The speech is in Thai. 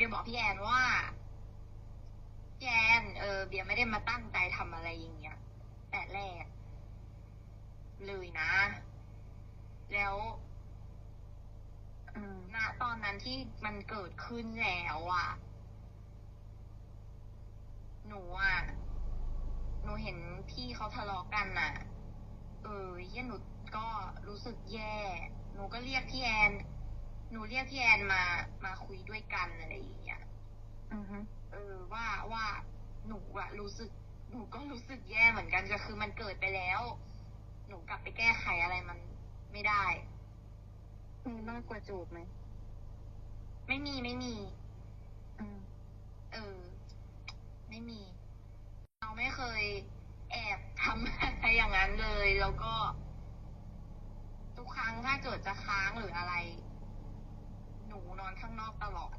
เบียร์บอกพี่แอนว่าพี่แอนเออเบียร์ไม่ได้มาตั้งใจทำอะไรอย่างเงี้ยแต่แรกเลยนะ แล้วณตอนนั้นที่มันเกิดขึ้นแล้วอะหนูอะหนูเห็นพี่เขาทะเลาะกันน่ะเออเหี้ยหนูก็รู้สึกแย่ หนูก็รี หนูเรียกพี่แอนมามาคุยด้วยกันอะไรอย่างเงี้ยอือฮึเออว่าว่าหนูอะรู้สึก หนูก็รู้สึกแย่เหมือนกันก็คือมันเกิดไปแล้ว หนูกลับไปแก้ไขอะไรมันไม่ได้ มีมากกว่าจูบไหม ไม่มีไม่มีอืมเออ ไม่มี เราไม่เคย แอบทำอะไรอย่างนั้นเลย แล้วก็ ทุกครั้งถ้าเกิดจะค้างหรืออะไรหนู นอนข้างนอกตลอด